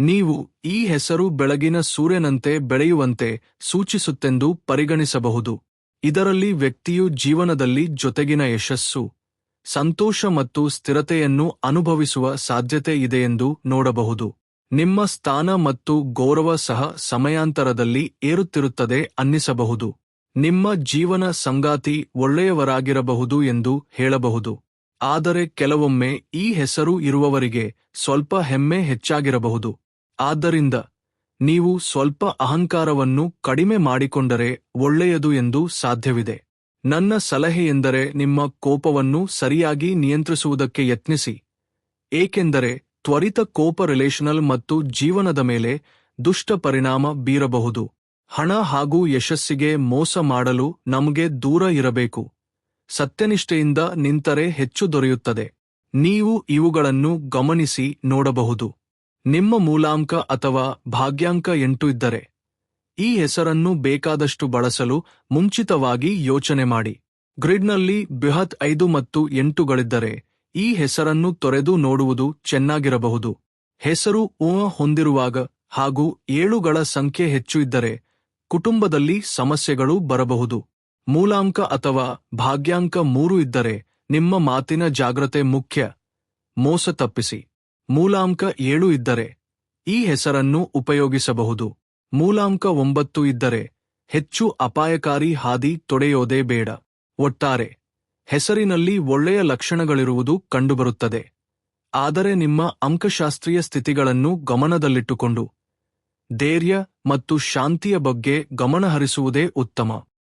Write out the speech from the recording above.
ನೀವು ಈ ಹೆಸರು ಬೆಳಗಿನ ಸೂರ್ಯನಂತೆ ಬೆಳೆಯುವಂತೆ ಸೂಚಿಸುತ್ತೆಂದು ಪರಿಗಣಿಸಬಹುದು. ಇದರಲ್ಲಿ ವ್ಯಕ್ತಿಯು ಜೀವನದಲ್ಲಿ ಜೊತೆಗಿನ ಯಶಸ್ಸು, ಸಂತೋಷ ಮತ್ತು ಸ್ಥಿರತೆಯನ್ನು ಅನುಭವಿಸುವ ಸಾಧ್ಯತೆ ಇದೆಯೆಂದು ನೋಡಬಹುದು. ನಿಮ್ಮ ಸ್ಥಾನ ಮತ್ತು ಗೌರವ ಸಹ ಸಮಯಾಂತರದಲ್ಲಿ ಏರುತ್ತಿರುತ್ತದೆ ಅನ್ನಿಸಬಹುದು. ನಿಮ್ಮ ಜೀವನ ಸಂಗಾತಿ ಒಳ್ಳೆಯವರಾಗಿರಬಹುದು ಎಂದು ಹೇಳಬಹುದು. ಆದರೆ ಕೆಲವೊಮ್ಮೆ ಈ ಹೆಸರು ಇರುವವರಿಗೆ ಸ್ವಲ್ಪ ಹೆಮ್ಮೆ ಹೆಚ್ಚಾಗಿರಬಹುದು. ಆದ್ದರಿಂದ ನೀವು ಸ್ವಲ್ಪ ಅಹಂಕಾರವನ್ನು ಕಡಿಮೆ ಮಾಡಿಕೊಂಡರೆ ಒಳ್ಳೆಯದು ಎಂದು ಸಾಧ್ಯವಿದೆ. ನನ್ನ ಸಲಹೆಯೆಂದರೆ ನಿಮ್ಮ ಕೋಪವನ್ನು ಸರಿಯಾಗಿ ನಿಯಂತ್ರಿಸುವುದಕ್ಕೆ ಯತ್ನಿಸಿ. ಏಕೆಂದರೆ ತ್ವರಿತ ಕೋಪ ರಿಲೇಷನಲ್ ಮತ್ತು ಜೀವನದ ಮೇಲೆ ದುಷ್ಟ ಪರಿಣಾಮ ಬೀರಬಹುದು. ಹಣ ಹಾಗೂ ಯಶಸ್ಸಿಗೆ ಮೋಸ ಮಾಡಲು ನಮಗೆ ದೂರ ಇರಬೇಕು. ಸತ್ಯನಿಷ್ಠೆಯಿಂದ ನಿಂತರೆ ಹೆಚ್ಚು ದೊರೆಯುತ್ತದೆ. ನೀವು ಇವುಗಳನ್ನು ಗಮನಿಸಿ ನೋಡಬಹುದು. ನಿಮ್ಮ ಮೂಲಾಂಕ ಅಥವಾ ಭಾಗ್ಯಾಂಕ ಎಂಟು ಇದ್ದರೆ ಈ ಹೆಸರನ್ನು ಬೇಕಾದಷ್ಟು ಬಳಸಲು ಮುಂಚಿತವಾಗಿ ಯೋಚನೆ ಮಾಡಿ. ಗ್ರಿಡ್ನಲ್ಲಿ ಬೃಹತ್ ಐದು ಮತ್ತು ಎಂಟುಗಳಿದ್ದರೆ ಈ ಹೆಸರನ್ನು ತೊರೆದು ನೋಡುವುದು ಚೆನ್ನಾಗಿರಬಹುದು. ಹೆಸರು ಊ ಹೊಂದಿರುವಾಗ ಹಾಗೂ ಏಳುಗಳ ಸಂಖ್ಯೆ ಹೆಚ್ಚು ಇದ್ದರೆ ಕುಟುಂಬದಲ್ಲಿ ಸಮಸ್ಯೆಗಳು ಬರಬಹುದು. ಮೂಲಾಂಕ ಅಥವಾ ಭಾಗ್ಯಾಂಕ ಮೂರು ಇದ್ದರೆ ನಿಮ್ಮ ಮಾತಿನ ಜಾಗ್ರತೆ ಮುಖ್ಯ. ಮೋಸ ತಪ್ಪಿಸಿ. ಮೂಲಾಂಕ ಏಳು ಇದ್ದರೆ ಈ ಹೆಸರನ್ನು ಉಪಯೋಗಿಸಬಹುದು. ಮೂಲಾಂಕ ಒಂಬತ್ತು ಇದ್ದರೆ ಹೆಚ್ಚು ಅಪಾಯಕಾರಿ ಹಾದಿ ತೊಡೆಯೋದೇ ಬೇಡ. ಒಟ್ಟಾರೆ, ಹೆಸರಿನಲ್ಲಿ ಒಳ್ಳೆಯ ಲಕ್ಷಣಗಳಿರುವುದು ಕಂಡುಬರುತ್ತದೆ. ಆದರೆ ನಿಮ್ಮ ಅಂಕಶಾಸ್ತ್ರೀಯ ಸ್ಥಿತಿಗಳನ್ನು ಗಮನದಲ್ಲಿಟ್ಟುಕೊಂಡು, ಧೈರ್ಯ ಮತ್ತು ಶಾಂತಿಯ ಬಗ್ಗೆ ಗಮನಹರಿಸುವುದೇ ಉತ್ತಮ.